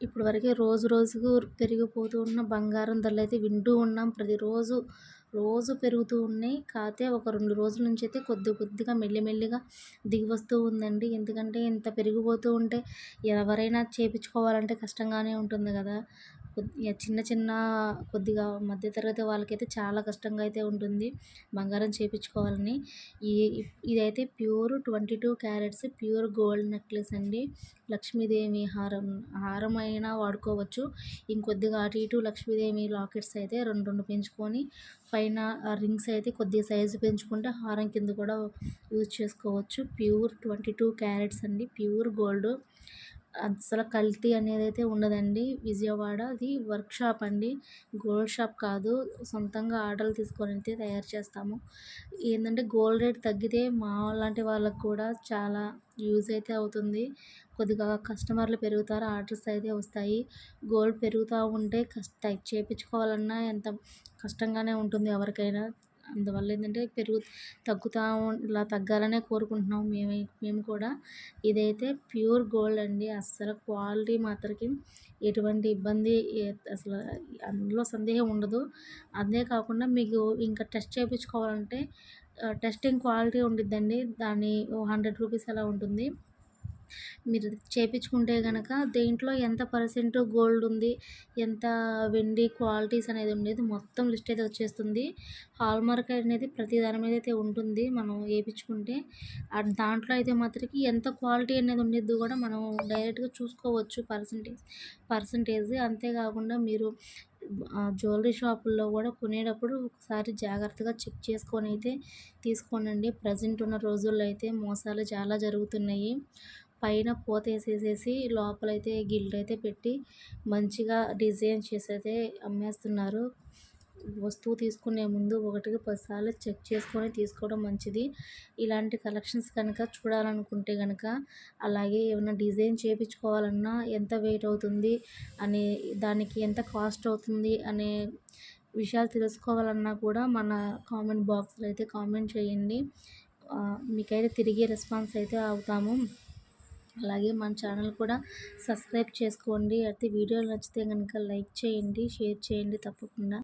ఇప్పుడు వరకే రోజు రోజుకు పెరిగిపోతూ ఉన్న బంగారం ధరలు అయితే వింటూ ఉన్నాం. ప్రతిరోజు రోజు పెరుగుతూ ఉన్నాయి. కాకపోతే ఒక రెండు రోజుల నుంచి అయితే కొద్ది కొద్దిగా మెల్లిమెల్లిగా దిగి వస్తూ ఉందండి. ఎందుకంటే ఇంత పెరిగిపోతూ ఉంటే ఎవరైనా చేపించుకోవాలంటే కష్టంగానే ఉంటుంది కదా. చిన్న చిన్న కొద్దిగా మధ్యతరగతి వాళ్ళకైతే చాలా కష్టంగా అయితే ఉంటుంది బంగారం చేయించుకోవాలని ఈ ఇదైతే pure twenty two carats pure gold necklace అండి. లక్ష్మీదేవి హారం హారం అయినా వాడుకోవచ్చు. ఇంకొద్దిగా అటు ఇటు లక్ష్మీదేవి లాకెట్స్ అయితే రెండు రెండు పెంచుకొని పైన రింగ్స్ అయితే కొద్దిగా సైజు పెంచుకుంటే హారం కింద కూడా యూజ్ చేసుకోవచ్చు. ప్యూర్ ట్వంటీ టూ క్యారెట్స్ అండి ప్యూర్ గోల్డ్. అసలు కల్తీ అనేది అయితే ఉండదండి. విజయవాడ అది వర్క్ షాప్ అండి. గోల్డ్ షాప్ కాదు. సొంతంగా ఆర్డర్లు తీసుకొని అయితే తయారు చేస్తాము. ఏంటంటే గోల్డ్ రేట్ తగ్గితే మా లాంటి వాళ్ళకు కూడా చాలా యూజ్ అయితే అవుతుంది. కొద్దిగా కస్టమర్లు పెరుగుతారు. ఆర్డర్స్ అయితే వస్తాయి. గోల్డ్ పెరుగుతూ ఉంటే కష్ట చేయించుకోవాలన్నా ఎంత కష్టంగానే ఉంటుంది ఎవరికైనా. అందువల్ల ఏంటంటే పెరుగు తగ్గుతూ ఇలా తగ్గాలనే కోరుకుంటున్నాం మేము మేము కూడా. ఇదైతే ప్యూర్ గోల్డ్ అండి. అస్సలు క్వాలిటీ మాత్రకి ఎటువంటి ఇబ్బంది అసలు అందులో సందేహం ఉండదు. అదే కాకుండా మీకు ఇంకా టెస్ట్ చేయించుకోవాలంటే టెస్టింగ్ క్వాలిటీ ఉండిద్దండి. దాని హండ్రెడ్ రూపీస్ అలా ఉంటుంది. మీరు చేయించుకుంటే కనుక దేంట్లో ఎంత పర్సెంట్ గోల్డ్ ఉంది ఎంత వెండి క్వాలిటీస్ అనేది ఉండేది మొత్తం లిస్ట్ అయితే వచ్చేస్తుంది. హాల్ మార్క్ అనేది ప్రతి దాని మీద అయితే ఉంటుంది మనం వేయించుకుంటే దాంట్లో అయితే మాత్రకి ఎంత క్వాలిటీ అనేది ఉండేది కూడా మనం డైరెక్ట్గా చూసుకోవచ్చు పర్సంటేజ్ పర్సంటేజ్. అంతేకాకుండా మీరు జ్యువెలరీ షాపుల్లో కూడా కొనేటప్పుడు ఒకసారి జాగ్రత్తగా చెక్ చేసుకొని అయితే తీసుకోనండి. ప్రజెంట్ ఉన్న రోజుల్లో అయితే మోసాలు చాలా జరుగుతున్నాయి. పైన పూత వేసేసేసి లోపలైతే గిల్ట్ అయితే పెట్టి మంచిగా డిజైన్ చేసి అయితే అమ్మేస్తున్నారు. వస్తువు తీసుకునే ముందు ఒకటికి పదిసార్లు చెక్ చేసుకొని తీసుకోవడం మంచిది. ఇలాంటి కలెక్షన్స్ కనుక చూడాలనుకుంటే కనుక అలాగే ఏమైనా డిజైన్ చేయించుకోవాలన్నా ఎంత వెయిట్ అవుతుంది అనే దానికి ఎంత కాస్ట్ అవుతుంది అనే విషయాలు తెలుసుకోవాలన్నా కూడా మన కామెంట్ బాక్స్లో అయితే కామెంట్ చేయండి. మీకైతే తిరిగి రెస్పాన్స్ అయితే అవుతాము. అలాగే మన ఛానల్ కూడా సబ్స్క్రైబ్ చేసుకోండి. అయితే వీడియోలు నచ్చితే కనుక లైక్ చేయండి షేర్ చేయండి తప్పకుండా.